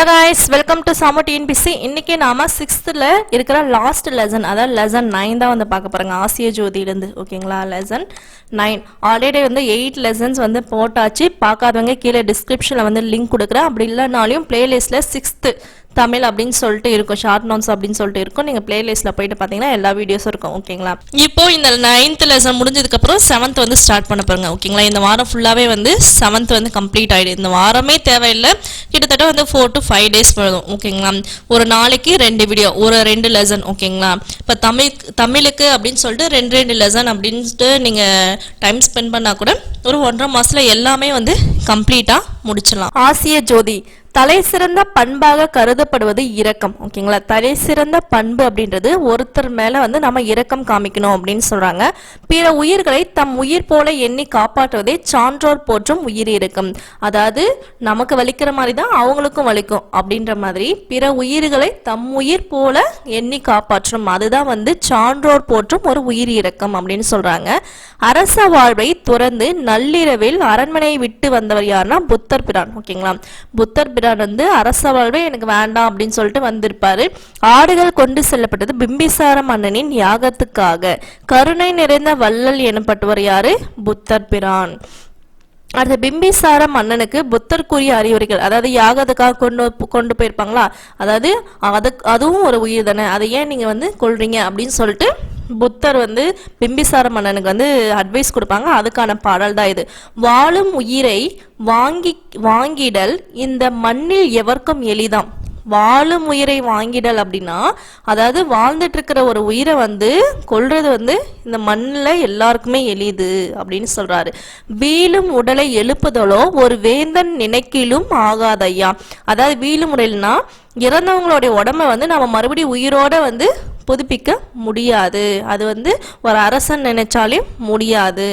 Málaga guys welcome to சாமோ TNPSC இன்னைக்கு நாம சிக்ஸ்த்தில் இருக்கிற லாஸ்ட் லெசன் அதாவது லெசன் நைன் தான் வந்து பார்க்க போறாங்க. ஆசிய ஜோதியிலேருந்து ஓகேங்களா? லெசன் நைன் ஆல்ரெடி வந்து எயிட் லெசன்ஸ் வந்து போட்டாச்சு. பார்க்காதவங்க கீழே டிஸ்கிரிப்ஷனில் வந்து லிங்க் கொடுக்குறேன். அப்படி இல்லைனாலையும் பிளேலிஸ்ட்டில் சிக்ஸ்த்து தமிழ் அப்படின்னு சொல்லிட்டு இருக்கும். ஷார்ட் நோட்ஸ் அப்படின்னு சொல்லிட்டு இருக்கும். நீங்கள் பிளேலிஸ்ட்டில் போயிட்டு பார்த்தீங்கன்னா எல்லா வீடியோஸும் இருக்கும். ஓகேங்களா? இப்போ இந்த நைன்த் லெசன் முடிஞ்சதுக்கப்புறம் செவன்த் வந்து ஸ்டார்ட் பண்ண போகிறாங்க ஓகேங்களா? இந்த வாரம் ஃபுல்லாகவே வந்து செவன்த் வந்து கம்ப்ளீட் ஆகிடும் இந்த வாரமே தேவையில்லை. கிட்டத்தட்ட வந்து ஃபோர் டு ஃபைவ் டேஸ் போதும் ஓகேங்களா ஒரு நாளைக்கு ரெண்டு வீடியோ ஒரு ரெண்டு லெசன் ஓகேங்களா இப்போ தமிழ் தமிழுக்கு அப்படின்னு சொல்லிட்டு ரெண்டு ரெண்டு லெசன் அப்படின்ட்டு நீங்கள் டைம் ஸ்பெண்ட் பண்ணால் கூட ஒரு ஒன்றரை மாதத்தில் எல்லாமே வந்து கம்ப்ளீட்டாக முடிச்சிடலாம். ஆசிய ஜோதி தலை சிறந்த பண்பாக கருதப்படுவது இரக்கம். ஓகேங்களா தலை சிறந்த பண்பு அப்படின்றது ஒருத்தர் மேல வந்து நம்ம இரக்கம் காமிக்கணும் அப்படின்னு சொல்றாங்க. பிற உயிர்களை தம் உயிர் போல எண்ணி காப்பாற்றுவதே சான்றோர் போற்றும் உயிர் இரக்கம். அதாவது நமக்கு வலிக்கிற மாதிரி தான் அவங்களுக்கும் வலிக்கும் அப்படின்ற மாதிரி பிற உயிர்களை தம் உயிர் போல எண்ணி காப்பாற்றும் அதுதான் வந்து சான்றோர் போற்றும் ஒரு உயிர் இரக்கம் அப்படின்னு சொல்றாங்க. அரச வாழ்வை துறந்து நள்ளிரவில் அரண்மனையை விட்டு வந்தவர் யாருன்னா புத்தர் பிரான் ஓகேங்களா? புத்தர் பிரான் வந்து அரச வாழ்வே எனக்கு வேண்டாம் அப்படின்னு சொல்லிட்டு வந்திருப்பாரு. ஆடுகள் கொண்டு செல்லப்பட்டது பிம்பிசார மன்னனின் யாகத்துக்காக. கருணை நிறைந்த வள்ளல் எனப்பட்டவர் யாரு? புத்தர் பிரான். அடுத்த பிம்பிசார மன்னனுக்கு புத்தர்க்குரிய அறிவுரைகள் அதாவது யாகத்துக்காக கொண்டு கொண்டு போயிருப்பாங்களா? அதாவது அது அதுவும் ஒரு உயிர் தானே. அதை ஏன் நீங்கள் வந்து கொள்றீங்க அப்படின்னு சொல்லிட்டு புத்தர் வந்து பிம்பிசார மன்னனுக்கு வந்து அட்வைஸ் கொடுப்பாங்க. அதுக்கான பாடல் தான் இது. வாழும் உயிரை வாங்கி வாங்கிடல் இந்த மண்ணில் எவர்க்கும் எளிதாம். வாழும் உயிரை வாங்கிடல் அப்படின்னா அதாவது வாழ்ந்துட்டு இருக்கிற ஒரு உயிரை வந்து கொள்றது வந்து இந்த மண்ணில் எல்லாருக்குமே எளிது அப்படின்னு சொல்றாரு. வீழும் உடலை எழுப்புதலோ ஒரு வேந்தன் நினைக்கிலும் ஆகாதையா அதாவது வீழும் உடல்னா இறந்தவங்களுடைய உடம்ப வந்து நம்ம மறுபடியும் உயிரோட வந்து புதுப்பிக்க முடியாது. அது வந்து ஒரு அரசன் நினைச்சாலே முடியாது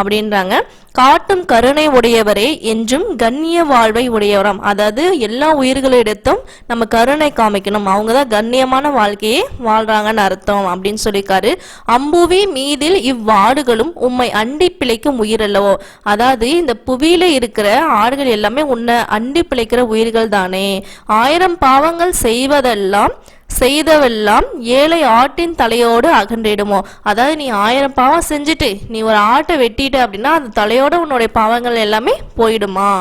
அப்படின்றாங்க. காட்டும் கருணை உடையவரே என்றும் கண்ணிய வாழ்வை உடையவராம். அதாவது எல்லா உயிர்களிடத்தும் நம்ம கருணை காமிக்கணும். அவங்க தான் கண்ணியமான வாழ்க்கையை வாழ்றாங்கன்னு அர்த்தம் அப்படின்னு சொல்லியிருக்காரு. அம்புவி மீதில் இவ்வாடுகளும் உம்மை அண்டி பிழைக்கும் உயிர் அல்லவோ அதாவது இந்த புவியில இருக்கிற ஆடுகள் எல்லாமே உன்னை அண்டி பிழைக்கிற உயிர்கள் தானே. ஆயிரம் பாவங்கள் செய்வதெல்லாம் செய்தவெல்லாம் ஏழை ஆட்டின் தலையோடு அகன்றிடுமோ? அதாவது நீ ஆயிரம் பாவம் செஞ்சுட்டு நீ ஒரு ஆட்டை வெட்டிட்ட அப்படின்னா அந்த தலையோட உன்னுடைய பாவங்கள் எல்லாமே போயிடுமா?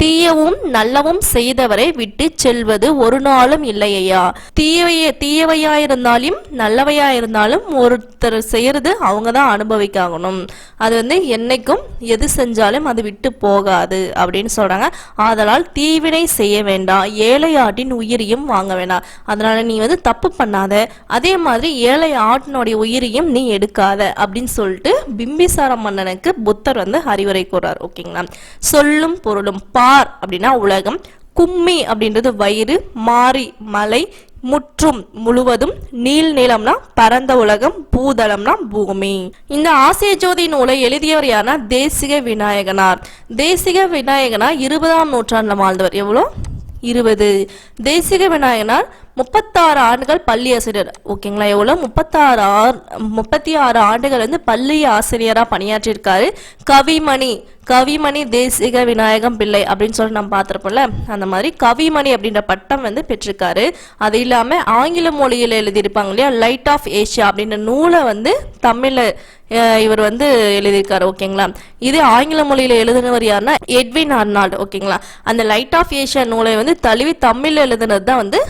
தீயவும் நல்லவும் செய்தவரை விட்டு செல்வது ஒரு நாளும் இல்லையா தீயவைய தீயவையா இருந்தாலும் நல்லவையா இருந்தாலும் ஒருத்தர் செய்யறது அவங்க தான் அனுபவிக்காகணும். அது வந்து என்னைக்கும் எது செஞ்சாலும் அது விட்டு போகாது அப்படின்னு சொல்றாங்க. ஆதலால் தீவினை செய்ய வேண்டாம். ஏழை ஆட்டின் உயிரையும் வாங்க வேண்டாம். அதனால நீ வந்து தப்பு பண்ணாத அதே மாதிரி ஏழை ஆட்டினுடைய உயிரையும் நீ எடுக்காத அப்படின்னு சொல்லிட்டு பிம்பிசார மன்னனுக்கு புத்தர் வந்து அறிவுரை கூறார் ஓகேங்களா? சொல்லும் பொருளும் பார் அப்படின்னா உலகம் கும்மி அப்படின்றது வயிறு மாறி மலை முற்றும் முழுவதும் நீள் நிலம்னா பரந்த உலகம் பூதளம்னா பூமி. இந்த ஆசிய ஜோதி நூலை எழுதியவர் யாருன்னா தேசிக விநாயகனார். தேசிக விநாயகனார் இருபதாம் நூற்றாண்டுல வாழ்ந்தவர் எவ்வளோ? இருபது. தேசிக விநாயகனார் முப்பத்தாறு ஆண்டுகள் பள்ளி ஆசிரியர். ஓகேங்களா எவ்வளோ? முப்பத்தாறு முப்பத்தி ஆறு ஆண்டுகள் வந்து பள்ளி ஆசிரியராக பணியாற்றியிருக்காரு. கவிமணி கவிமணி தேசிக விநாயகம் பிள்ளை அப்படின்னு சொல்லி நம்ம பார்த்துருப்போம்ல அந்த மாதிரி கவிமணி அப்படின்ற பட்டம் வந்து பெற்றிருக்காரு. அது இல்லாமல் ஆங்கில மொழியில் எழுதியிருப்பாங்க இல்லையா? லைட் ஆஃப் ஏஷியா அப்படின்ற நூலை வந்து தமிழில் இவர் வந்து எழுதியிருக்காரு. ஓகேங்களா இது ஆங்கில மொழியில் எழுதினவர் யாருன்னா? எட்வின் அர்னால்டு ஓகேங்களா அந்த லைட் ஆஃப் ஏஷியா நூலை வந்து தழுவி தமிழில் எழுதினது தான் வந்து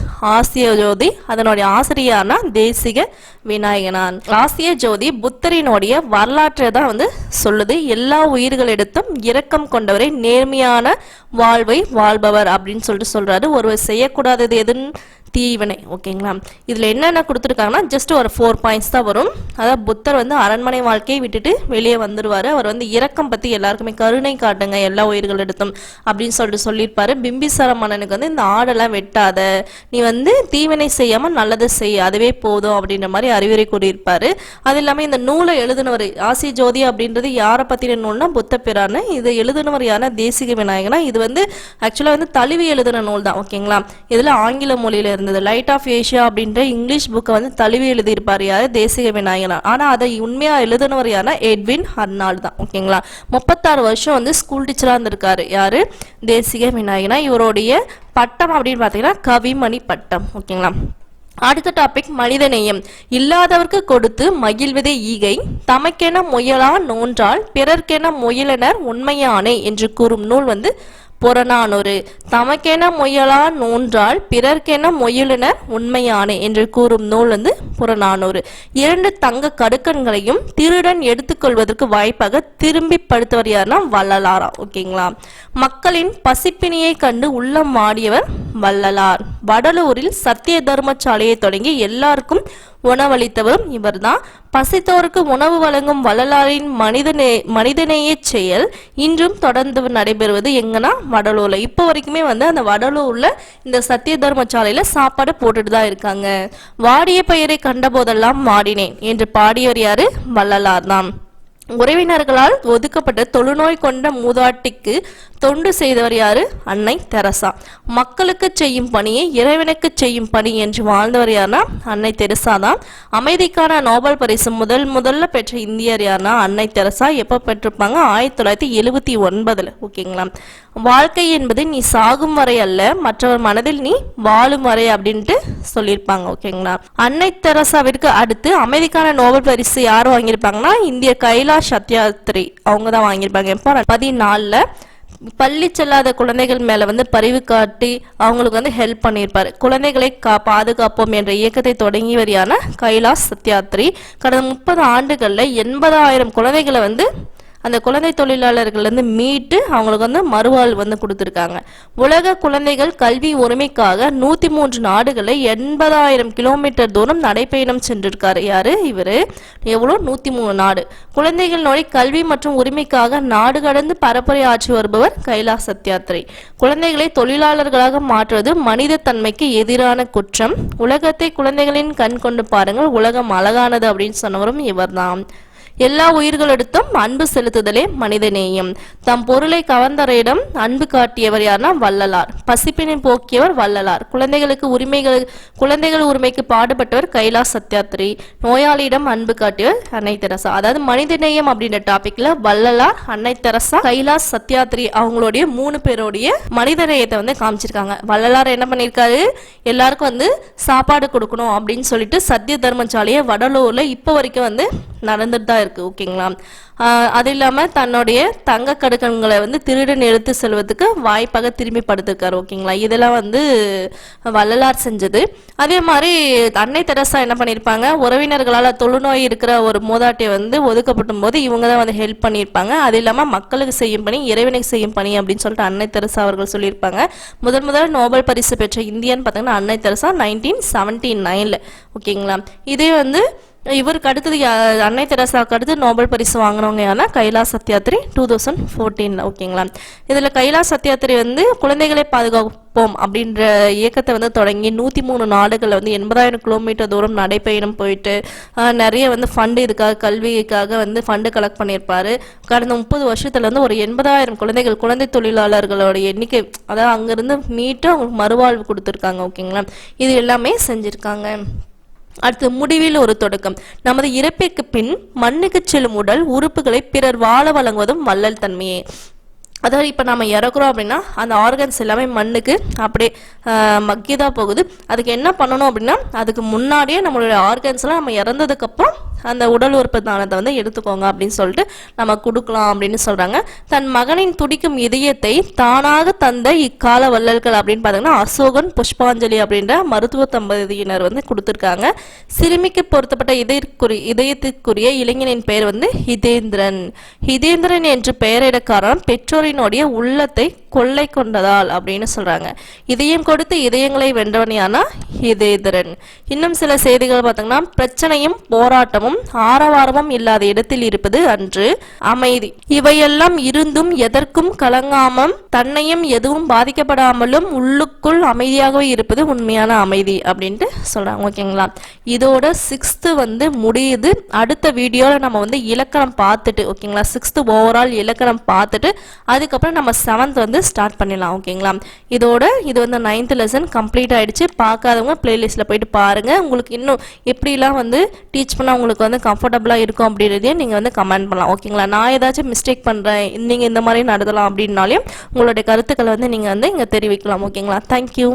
ஆசிய ஜோதி அதனுடைய ஆசிரியர்னா தேசிக விநாயகனான். ஆசிய ஜோதி புத்தரினுடைய வரலாற்றை தான் வந்து சொல்லுது. எல்லா உயிர்களிடத்தும் இரக்கம் கொண்டவரை நேர்மையான வாழ்வை வாழ்பவர் அப்படின்னு சொல்லிட்டு சொல்றாரு. ஒருவர் செய்யக்கூடாதது எதுன்னு தீவனை ஓகேங்களா? இதில் என்னென்ன கொடுத்துருக்காங்கன்னா ஜஸ்ட் ஒரு ஃபோர் பாயிண்ட்ஸ் தான் வரும். அதாவது புத்தர் வந்து அரண்மனை வாழ்க்கையை விட்டுட்டு வெளியே வந்துடுவார் அவர் வந்து இரக்கம் பற்றி எல்லாருக்குமே கருணை காட்டுங்க எல்லா உயிர்களிடத்தும் அப்படின்னு சொல்லிட்டு சொல்லியிருப்பாரு. பிம்பிசார மன்னனுக்கு வந்து இந்த ஆடெல்லாம் வெட்டாத நீ வந்து தீவினை செய்யாமல் நல்லதை செய் அதுவே போதும் அப்படின்ற மாதிரி அறிவுரை கூறியிருப்பாரு. அது இல்லாமல் இந்த நூலை எழுதினவர் ஆசி ஜோதி அப்படின்றது யாரை பற்றின நூல்னா புத்த பிரான்னு. இது எழுதினவர் யாருன்னா தேசிக விநாயகனா? இது வந்து ஆக்சுவலாக வந்து தழுவி எழுதின நூல் தான் ஓகேங்களா? இதில் ஆங்கில மொழியில இருந்து இருந்தது. லைட் ஆஃப் ஏஷியா அப்படின்ற இங்கிலீஷ் புக்கை வந்து தழுவி எழுதியிருப்பார் யார்? தேசிக விநாயகனா ஆனால் அதை உண்மையாக எழுதினவர் யாருன்னா எட்வின் ஹர்னால் தான். ஓகேங்களா முப்பத்தாறு வருஷம் வந்து ஸ்கூல் டீச்சராக இருந்திருக்காரு. யார்? தேசிக விநாயகனா இவருடைய பட்டம் அப்படின்னு பார்த்தீங்கன்னா கவிமணி பட்டம். ஓகேங்களா அடுத்த டாபிக் மனிதநேயம். இல்லாதவர்க்கு கொடுத்து மகிழ்வதே ஈகை. தமக்கென முயலா நோன்றால் பிறர்க்கென முயலனர் உண்மையானே என்று கூறும் நூல் வந்து புறநானூறு தமக்கென முயலா நூன்றால் பிறர்க்கென முயலினர் உண்மையானே என்று கூறும் நூல் வந்து புறநானூறு இரண்டு தங்க கடுக்கன்களையும் திருடன் எடுத்துக்கொள்வதற்கு வாய்ப்பாக திரும்பி படுத்தவர் யாருன்னா வள்ளலாரா ஓகேங்களா? மக்களின் பசிப்பினியை கண்டு உள்ளம் வாடியவர் வள்ளலார். வடலூரில் சத்திய தர்மசாலையை தொடங்கி எல்லாருக்கும் உணவளித்தவரும் இவர்தான். பசித்தோருக்கு உணவு வழங்கும் வள்ளலாரின் மனிதநே மனிதநேய செயல். இன்றும் தொடர்ந்து நடைபெறுவது எங்கன்னா வடலூர்ல. இப்போ வரைக்குமே வந்து அந்த வடலூர்ல இந்த சத்திய தர்மசாலையில சாப்பாடு போட்டுட்டு தான் இருக்காங்க. வாடிய பெயரை கண்டபோதெல்லாம் வாடினேன் என்று பாடியவர் யாரு? வள்ளலார் தான். உறவினர்களால் ஒதுக்கப்பட்ட தொழுநோய் கொண்ட மூதாட்டிக்கு தொண்டு செய்தவர் யாரு? அன்னை தெரசா. மக்களுக்கு செய்யும் பணியை இறைவனுக்கு செய்யும் பணி என்று வாழ்ந்தவர் யாருன்னா அன்னை தெரசா தான். அமைதிக்கான நோபல் பரிசு முதல் முதல்ல பெற்ற இந்தியர் யாருன்னா அன்னை தெரசா. எப்போ பெற்றிருப்பாங்க? ஆயிரத்தி தொள்ளாயிரத்தி எழுபத்தி ஒன்பதுல. ஓகேங்களா? வாழ்க்கை என்பது நீ சாகும் வரை அல்ல மற்றவர் மனதில் நீ வாழும் வரை அப்படின்ட்டு சொல்லியிருப்பாங்க. ஓகேங்களா? அன்னை தெரசாவிற்கு அடுத்து அமைதிக்கான நோபல் பரிசு யார் வாங்கியிருப்பாங்கன்னா? இந்திய கைலாஷ் சத்யாத்ரி அவங்க தான் வாங்கியிருப்பாங்க. எப்போ? பதினாலில் பள்ளி செல்லாத குழந்தைகள் மேலே வந்து பரிவு காட்டி அவங்களுக்கு வந்து ஹெல்ப் பண்ணியிருப்பார். குழந்தைகளை கா பாதுகாப்போம் என்ற இயக்கத்தை தொடங்கியவரியான கைலாஷ் சத்யாத்ரி கடந்த முப்பது ஆண்டுகளில் எண்பதாயிரம் குழந்தைகளை வந்து அந்த குழந்தை தொழிலாளர்கள்லேருந்து மீட்டு அவங்களுக்கு வந்து மறுவாழ்வு வந்து கொடுத்துருக்காங்க. உலக குழந்தைகள் கல்வி உரிமைக்காக நூற்றி மூன்று நாடுகளை எண்பதாயிரம் கிலோமீட்டர் தூரம் நடைப்பயணம் சென்றிருக்காரு. யாரு? இவர். எவ்வளோ? நூற்றி மூணு நாடு. குழந்தைகள் நோய் கல்வி மற்றும் உரிமைக்காக நாடு கடந்து பரப்புரை ஆற்றி வருபவர் கைலாஸ் சத்யாத்ரி. குழந்தைகளை தொழிலாளர்களாக மாற்றுவது மனித தன்மைக்கு எதிரான குற்றம். உலகத்தை குழந்தைகளின் கண் கொண்டு பாருங்கள் உலகம் அழகானது அப்படின்னு சொன்னவரும் இவர்தான். எல்லா உயிர்களிடத்தும் அன்பு செலுத்துதலே மனிதநேயம். தம் பொருளை கவர்ந்தவரிடம் அன்பு காட்டியவர் யார்னா வள்ளலார். பசிப்பினை போக்கியவர் வள்ளலார். குழந்தைகளுக்கு உரிமைகள் குழந்தைகள் உரிமைக்கு பாடுபட்டவர் கைலாஸ் சத்யாத்ரி. நோயாளியிடம் அன்பு காட்டியவர் அன்னை தெரசா. அதாவது மனிதநேயம் அப்படின்ற டாபிக்ல வள்ளலார் அன்னை தெரசா கைலாஸ் சத்யாத்ரி அவங்களுடைய மூணு பேருடைய மனிதநேயத்தை வந்து காமிச்சிருக்காங்க. வள்ளலார் என்ன பண்ணியிருக்காரு எல்லாருக்கும் வந்து சாப்பாடு கொடுக்கணும் அப்படின்னு சொல்லிட்டு சத்திய தர்மசாலையை வடலூர்ல இப்போ வரைக்கும் வந்து நடந்துட்டு தான் இருக்கு ஓகேங்களா? அது இல்லாம தன்னுடைய தங்க கடுக்கன்களை வந்து திருடன் எடுத்து செல்வதற்கு வாய்ப்பாக திரும்பி படுத்திருக்காரு ஓகேங்களா? இதெல்லாம் வந்து வள்ளலார் செஞ்சது. அதே மாதிரி அன்னை தெரசா என்ன பண்ணியிருப்பாங்க உறவினர்களால் தொழுநோய் இருக்கிற ஒரு மூதாட்டியை வந்து ஒதுக்கப்படும் போது இவங்க தான் வந்து ஹெல்ப் பண்ணியிருப்பாங்க அது இல்லாமல் மக்களுக்கு செய்யும் பணி இறைவனுக்கு செய்யும் பணி அப்படின்னு சொல்லிட்டு அன்னை தெரசா அவர்கள் சொல்லியிருப்பாங்க. முதல் முதல் நோபல் பரிசு பெற்ற இந்தியான்னு பார்த்தீங்கன்னா அன்னை தெரசா நைன்டீன் செவன்டி நைனில் ஓகேங்களா? இதே வந்து இவருக்கு அடுத்தது யா- அன்னை தெரசாவுக்கு அடுத்து நோபல் பரிசு வாங்கினவங்க யாருன்னா கைலா சத்யாத்ரி டூ தௌசண்ட் ஃபோர்டீனில் ஓகேங்களா இதில் கைலா சத்யாத்ரி வந்து குழந்தைகளை பாதுகாப்போம் அப்படின்ற இயக்கத்தை வந்து தொடங்கி நூற்றி மூணு நாடுகளில் வந்து எண்பதாயிரம் கிலோமீட்டர் தூரம் நடைப்பயணம் போயிட்டு நிறைய வந்து ஃபண்டு இதுக்காக கல்விக்காக வந்து ஃபண்டு கலெக்ட் பண்ணியிருப்பாரு. கடந்த முப்பது வருஷத்தில் வந்து ஒரு எண்பதாயிரம் குழந்தைகள் குழந்தை தொழிலாளர்களோட எண்ணிக்கை அதாவது அங்கேருந்து மீட்டு அவங்களுக்கு மறுவாழ்வு கொடுத்துருக்காங்க ஓகேங்களா இது எல்லாமே செஞ்சுருக்காங்க. அடுத்து முடிவில் ஒரு தொடக்கம். நமது இறப்பிற்கு பின் மண்ணுக்கு செல்லும் உடல் உறுப்புகளை பிறர் வாழ வழங்குவதும் வள்ளல் தன்மையே. அதாவது இப்போ நம்ம இறக்குறோம் அப்படின்னா அந்த ஆர்கன்ஸ் எல்லாமே மண்ணுக்கு அப்படியே மக்கியதாக போகுது. அதுக்கு என்ன பண்ணணும் அப்படின்னா அதுக்கு முன்னாடியே நம்மளுடைய ஆர்கன்ஸ்லாம் நம்ம இறந்ததுக்கப்புறம் அந்த உடல் உறுப்பு தானத்தை வந்து எடுத்துக்கோங்க அப்படின்னு சொல்லிட்டு நம்ம கொடுக்கலாம் அப்படின்னு சொல்கிறாங்க தன் மகனின் துடிக்கும் இதயத்தை தானாக தந்த இக்கால வள்ளல்கள் அப்படின்னு பார்த்தீங்கன்னா அசோகன் புஷ்பாஞ்சலி அப்படின்ற மருத்துவ தம்பதியினர் வந்து கொடுத்துருக்காங்க. சிறுமிக்கு பொருத்தப்பட்ட இதயக்குறி இதயத்திற்குரிய இளைஞனின் பெயர் வந்து ஹிதேந்திரன். ஹிதேந்திரன் என்று பெயரிட காரணம் பெற்றோரினுடைய உள்ளத்தை கொள்ளை கொண்டதால் அப்படின்னு சொல்றாங்க. இதயம் கொடுத்து இதயங்களை வென்றவனியானா ஹிதேந்திரன். இன்னும் சில செய்திகள் பார்த்தீங்கன்னா பிரச்சனையும் போராட்டமும் சத்தமும் ஆரவாரமும் இல்லாத இடத்தில் இருப்பது அன்று அமைதி. இவையெல்லாம் இருந்தும் எதற்கும் கலங்காமம் தன்னையும் எதுவும் பாதிக்கப்படாமலும் உள்ளுக்குள் அமைதியாகவே இருப்பது உண்மையான அமைதி அப்படின்ட்டு சொல்றாங்க ஓகேங்களா? இதோட சிக்ஸ்த்து வந்து முடியுது. அடுத்த வீடியோவில் நம்ம வந்து இலக்கணம் பார்த்துட்டு ஓகேங்களா? சிக்ஸ்த்து ஓவரால் இலக்கணம் பார்த்துட்டு அதுக்கப்புறம் நம்ம செவன்த் வந்து ஸ்டார்ட் பண்ணிடலாம் ஓகேங்களா? இதோட இது வந்து நைன்த் லெசன் கம்ப்ளீட் ஆயிடுச்சு. பார்க்காதவங்க பிளேலிஸ்ட்டில் போயிட்டு பாருங்க. உங்களுக்கு இன்னும் எப்படிலாம் வந்து டீச் பண்ணால் உங்களுக்கு உங்களுக்கு வந்து கம்ஃபர்டபுளாக இருக்கும் அப்படின்றதையும் நீங்கள் வந்து கமெண்ட் பண்ணலாம். ஓகேங்களா நான் ஏதாச்சும் மிஸ்டேக் பண்ணுறேன் நீங்கள் இந்த மாதிரி நடத்தலாம் அப்படின்னாலையும் உங்களுடைய கருத்துக்களை வந்து நீங்கள் வந்து இங்கே தெரிவிக்கலாம். ஓகேங்களா தேங்க்யூ